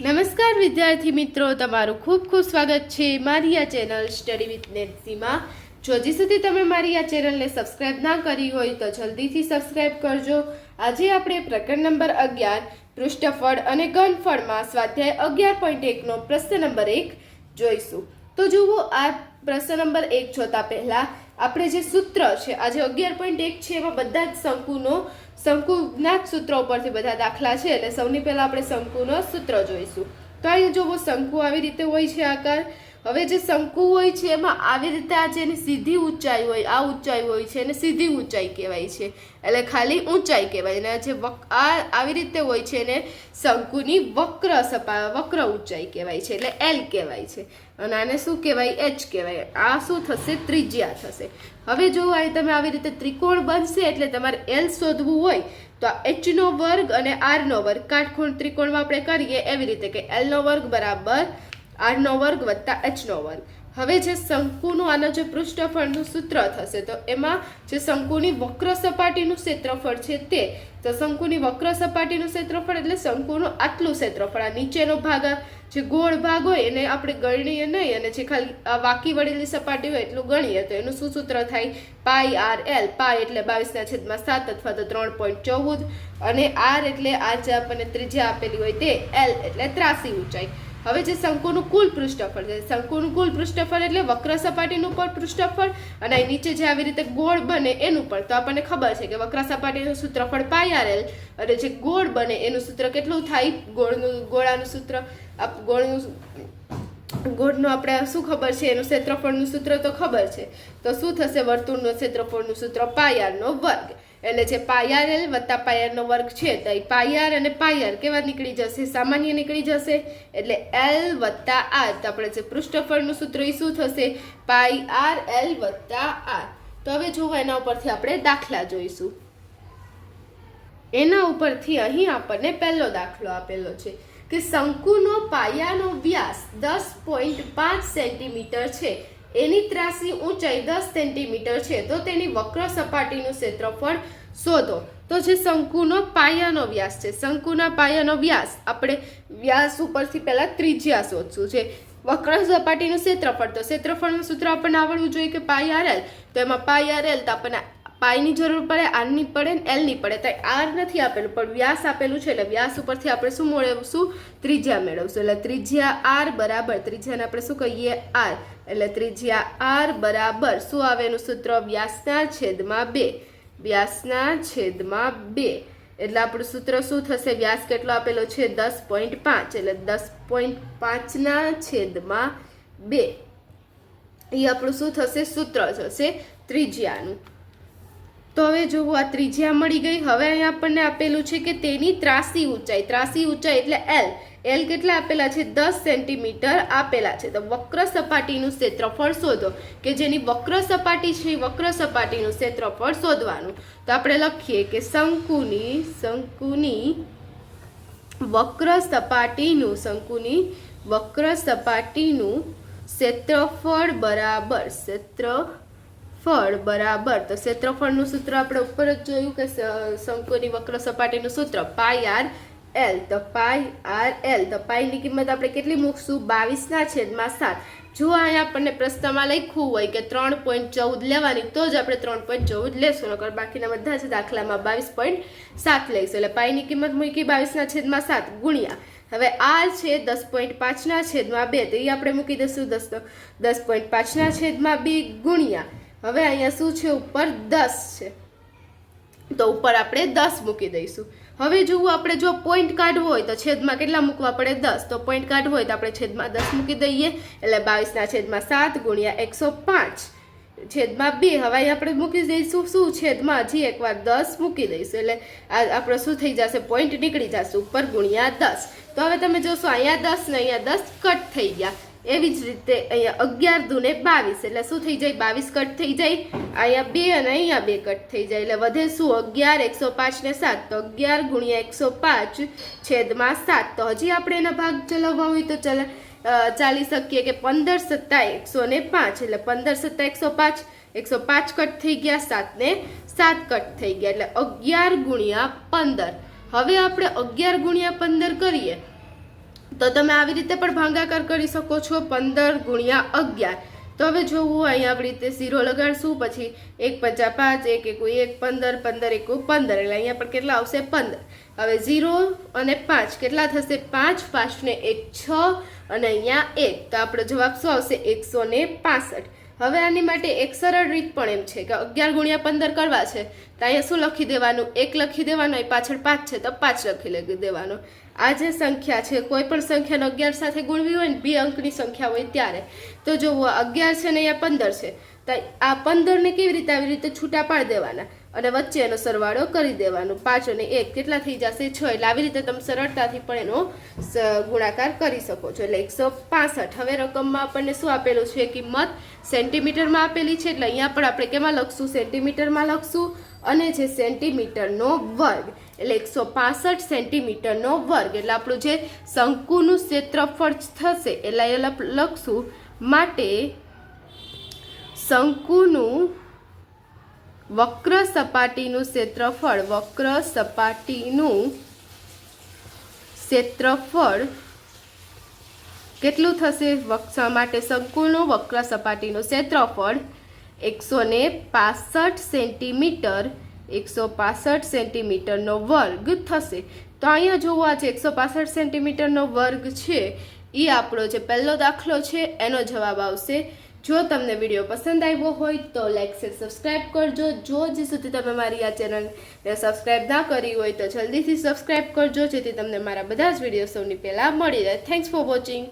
નમસ્કાર વિદ્યાર્થી મિત્રો, તમારું ખૂબ ખૂબ સ્વાગત છે મારી આ ચેનલ સ્ટડી વિથ નેન્સીમાં જો હજી સુધી તમે મારી આ ચેનલને સબસ્ક્રાઇબ ના કરી હોય તો જલ્દીથી સબસ્ક્રાઇબ કરજો. આજે આપણે પ્રકરણ નંબર અગિયાર, પૃષ્ઠફળ અને ઘનફળમાં સ્વાધ્યાય અગિયાર પોઈન્ટ એકનો પ્રશ્ન નંબર એક જોઈશું. તો જુઓ, આ પ્રશ્ન નંબર એક જોતા પહેલાં આપણે જે સૂત્ર છે આજે અગિયાર પોઈન્ટ એક છે, એમાં બધા જ શંકુનો શંકુના જ સૂત્રો ઉપરથી બધા દાખલા છે એટલે સૌની પહેલાં આપણે શંકુનો સૂત્ર જોઈશું. તો અહીંયા જોવો શંકુ આવી રીતે હોય છે આકાર. હવે જે શંકુ હોય છે, એમાં આવી રીતે આ જેની સીધી ઊંચાઈ હોય, આ ઊંચાઈ હોય છે એને સીધી ઊંચાઈ કહેવાય છે. એટલે ખાલી ઊંચાઈ કહેવાય. અને જે વક, આ આવી રીતે હોય છે એને શંકુની વક્ર સપા, વક્ર ઊંચાઈ કહેવાય છે. એટલે એલ કહેવાય છે. અને આને શું કહેવાય? એચ કહેવાય. આ શું થશે? ત્રિજ્યા થશે. હવે જો આ તમે આવી રીતે ત્રિકોણ બનશે, એટલે તમારે એલ શોધવું હોય, તો આ એચનો વર્ગ અને આરનો વર્ગ. કાટખૂણ ત્રિકોણમાં આપણે કરીએ એવી રીતે કે એલનો વર્ગ બરાબર આરનો વર્ગ વત્તા એચનો વર્ગ. હવે જે શંકુનું આના જે પૃષ્ઠફળનું સૂત્ર થશે, તો એમાં જે શંકુની વક્ર સપાટીનું ક્ષેત્રફળ છે તે, તો શંકુની વક્ર સપાટીનું ક્ષેત્રફળ એટલે શંકુનું આટલું ક્ષેત્રફળ. આ નીચેનો ભાગ જે ગોળ ભાગ હોય, એને આપણે ગણીએ નહીં, અને જે ખાલી વાકી વળેલી સપાટી હોય એટલું ગણીએ, તો એનું શું સૂત્ર થાય? પાઈ આર એલ. પાઈ એટલે બાવીસના છેદમાં સાત અથવા તો ત્રણ પોઈન્ટ ચૌદ, અને આર એટલે આ જે આપણને ત્રિજ્યા આપેલી હોય તે એલ એટલે ત્રાસી ઊંચાઈ. હવે જે શંકુનું કુલ પૃષ્ઠફળ છે, શંકુનું કુલ પૃષ્ઠફળ એટલે વક્ર સપાટીનું પણ પૃષ્ઠફળ અને અહીં નીચે જે આવી રીતે ગોળ બને એનું પણ, તો આપણને ખબર છે કે વક્ર સપાટીનું સૂત્રફળ આર અને જે ગોળ બને એનું સૂત્ર કેટલું થાય? ગોળનું, ગોળાનું સૂત્ર. ગોળનું ગોળનું આપણે શું ખબર છે? એનું ક્ષેત્રફળનું સૂત્ર તો ખબર છે. તો શું થશે? વર્તુળનું ક્ષેત્રફળનું સૂત્ર પાયારનો વર્ગ. એટલે જે પાયાર એલ વત્તા પાયારનો વર્ગ છે, તો એ પાયાર અને પાયાર કેવા નીકળી જશે? સામાન્ય નીકળી જશે? એટલે એલ વત્તા આર તો આપણે જે પૃષ્ઠફળનું સૂત્ર એ શું થશે? પાઈ આર એલ વત્તા આર તો હવે જુઓ એના ઉપરથી આપણે દાખલા જોઈશું. એના ઉપરથી અહીં આપણને પહેલો દાખલો આપેલો છે કે શંકુનો પાયાનો વ્યાસ દસ પોઈન્ટ પાંચ સેન્ટીમીટર છે. એની ત્રાસી ઊંચાઈ દસ સેન્ટીમીટર છે. તો તેની વક્ર સપાટીનું ક્ષેત્રફળ શોધો. તો જે શંકુનો પાયાનો વ્યાસ છે. શંકુના પાયાનો વ્યાસ આપણે વ્યાસ ઉપરથી પહેલાં ત્રિજ્યા શોધશું. છે વક્ર સપાટીનું ક્ષેત્રફળ, તો ક્ષેત્રફળનું સૂત્ર આપણને આવડવું જોઈએ કે પાય આર તો એમાં પાય આર તો આપણને પાઈની જરૂર પડે, આરની પડે ને એલની પડે. તો આર નથી આપેલું, પણ વ્યાસ આપેલું છે એટલે વ્યાસ ઉપરથી આપણે શું મેળવશું? ત્રિજ્યા મેળવશું. એટલે ત્રિજ્યા આર બરાબર, ત્રિજ્યાને આપણે શું કહીએ? આર. એટલે ત્રિજ્યા આર બરાબર શું આવે એનું સૂત્ર? વ્યાસના છેદમાં બે. વ્યાસના છેદમાં બે. એટલે આપણું સૂત્ર શું થશે? વ્યાસ કેટલો આપેલો છે? દસ પોઈન્ટ પાંચ. એટલે દસ પોઈન્ટ પાંચના છેદમાં બે. એ આપણું શું થશે? સૂત્ર થશે ત્રિજ્યાનું. તો હવે જુઓ આ ત્રિજ્યા મળી ગઈ. હવે અહીંયા આપણને આપેલું છે કે તેની ત્રાસી ઊંચાઈ. ત્રાસી ઊંચાઈ એટલે એલ એલ કેટલા આપેલા છે? દસ સેન્ટીમીટર આપેલા છે. તો વક્ર સપાટીનું ક્ષેત્રફળ શોધો, કે જેની વક્ર સપાટી છે વક્ર સપાટીનું ક્ષેત્રફળ શોધવાનું. તો આપણે લખીએ કે શંકુની શંકુની વક્ર સપાટીનું, શંકુની વક્ર સપાટીનું ક્ષેત્રફળ બરાબર ક્ષેત્ર ફળ બરાબર. તો ક્ષેત્રફળનું સૂત્ર આપણે ઉપર જ જોયું કે શંકુની વક્ર સપાટીનું સૂત્ર પાઈ આર એલ. તો પાઈ આર એલ. તો પાઈની કિંમત આપણે કેટલી મૂકશું? બાવીસના છેદમાં સાત. જો અહીંયા આપણને પ્રશ્નમાં લખ્યું હોય કે ત્રણ પોઈન્ટ ચૌદ લેવાની, તો જ આપણે ત્રણ પોઈન્ટ ચૌદ લેશું. નકર બાકીના બધા જ દાખલામાં બાવીસ પોઈન્ટ સાત લઈશું. એટલે પાઈની કિંમત મૂકી બાવીસના છેદમાં સાત. ગુણ્યા. હવે આ છે દસ પોઈન્ટ પાંચના છેદમાં બે. તો એ આપણે મૂકી દઈશું દસ દસ પોઈન્ટ પાંચના છેદમાં બે ગુણ્યા. હવે અહીંયા શું છે? ઉપર દસ છે. તો ઉપર આપણે દસ મૂકી દઈશું. હવે જુઓ, આપણે જો પોઈન્ટ કાઢવો હોય તો છેદમાં કેટલા મૂકવા પડે? દસ. તો પોઈન્ટ કાઢવો હોય તો આપણે છેદમાં દસ મૂકી દઈએ. એટલે બાવીસના છેદમાં સાત ગુણ્યા એકસો પાંચ. છેદમાં બે. હવે આપણે મૂકી દઈશું. શું છેદમાં? હજી એકવાર દસ મૂકી દઈશું. એટલે આ આપણો શું થઈ જશે? પોઈન્ટ નીકળી જશે. ઉપર ગુણ્યા દસ. તો હવે તમે જોશો, અહીંયા દસ ને અહીંયા દસ કટ થઈ ગયા. એવી જ રીતે અહીંયા અગિયાર દુને બાવીસ. એટલે શું થઈ જાય? બાવીસ કટ થઈ જાય. અહીંયા બે અને અહીંયા બે કટ થઈ જાય. એટલે વધે શું? અગિયાર એકસો પાંચ ને સાત. તો અગિયાર ગુણ્યા એકસો પાંચ છેદમાં સાત. તો હજી આપણે એના ભાગ ચલાવવા હોય તો ચલા ચાલી શકીએ કે પંદર સત્તા એકસો ને પાંચ. એટલે પંદર સત્તા એકસો પાંચ એકસો પાંચ કટ થઈ ગયા, સાત ને સાત કટ થઈ ગયા. એટલે અગિયાર ગુણ્યા પંદર. હવે આપણે અગિયાર ગુણ્યા પંદર કરીએ. તો તમે આવી રીતે પણ ભાંગાકાર કરી શકો છો પંદર ગુણ્યા અગિયાર. તો હવે જોવું અહીંયા આપણી રીતે ઝીરો લગાડશું, પછી એક પચાસ પાંચ, એક એકુ એક પંદર પંદર એકુ પંદર. એટલે અહીંયા પણ કેટલા આવશે? પંદર. હવે ઝીરો અને પાંચ કેટલા થશે? પાંચ પાંચ ને એક છ અને અહીંયા એક. તો આપણો જવાબ શું આવશે? એકસો ને પાસઠ. હવે આની માટે એક સરળ રીત પણ એમ છે કે અગિયાર ગુણ્યા પંદર કરવા છે, તો અહીંયા શું લખી દેવાનું? એક લખી દેવાનું એ પાછળ પાંચ છે, તો પાંચ લખી લખી દેવાનો. આ જે સંખ્યા છે, કોઈ પણ સંખ્યાનો અગિયાર સાથે ગુણવી હોય ને બે અંકની સંખ્યા હોય ત્યારે. તો જુઓ અગિયાર છે ને અહીંયા પંદર છે. તો આ પંદરને કેવી રીતે આવી રીતે છૂટા પાડી દેવાના? અને વચ્ચે એનો સરવાળો કરી દેવાનો. પાંચ અને એક કેટલા થઈ જશે? છ. એટલે આવી રીતે તમે સરળતાથી પણ એનો ગુણાકાર કરી શકો છો. એટલે એકસો પાસઠ. હવે રકમમાં આપણને શું આપેલું છે કિંમત સેન્ટીમીટરમાં આપેલી છે? એટલે અહીંયા પણ આપણે કેમાં લખશું? સેન્ટીમીટરમાં લખશું. અને જે સેન્ટીમીટરનો વર્ગ, એટલે એકસો પાસઠ સેન્ટીમીટરનો વર્ગ. એટલે આપણું જે શંકુનું ક્ષેત્રફળ થશે એટલે લખશું. માટે શંકુનું વક્ર સપાટીનું ક્ષેત્રફળ, વક્ર સપાટીનું ક્ષેત્રફળ કેટલું થશે? માટે શંકુનું વક્ર સપાટીનું ક્ષેત્રફળ એકસો ને પાસઠ સેન્ટીમીટર, એકસો પાસઠ સેન્ટીમીટરનો વર્ગ થશે. તો અહીંયા જોવો, આ એકસો પાસઠ સેન્ટીમીટરનો વર્ગ છે એ આપણો જે પહેલો દાખલો છે, એનો જવાબ આવશે જો તમને વીડિયો પસંદ આવ્યો હોય તો લાઈક શેર સબસ્ક્રાઈબ કરજો. જો જે સુધી તમે મારી આ ચેનલને સબસ્ક્રાઈબ ના કરી હોય તો જલ્દીથી સબસ્ક્રાઈબ કરજો, જેથી તમને મારા બધા જ વીડિયો સૌની પહેલાં મળી જાય થેન્ક્સ ફોર વોચિંગ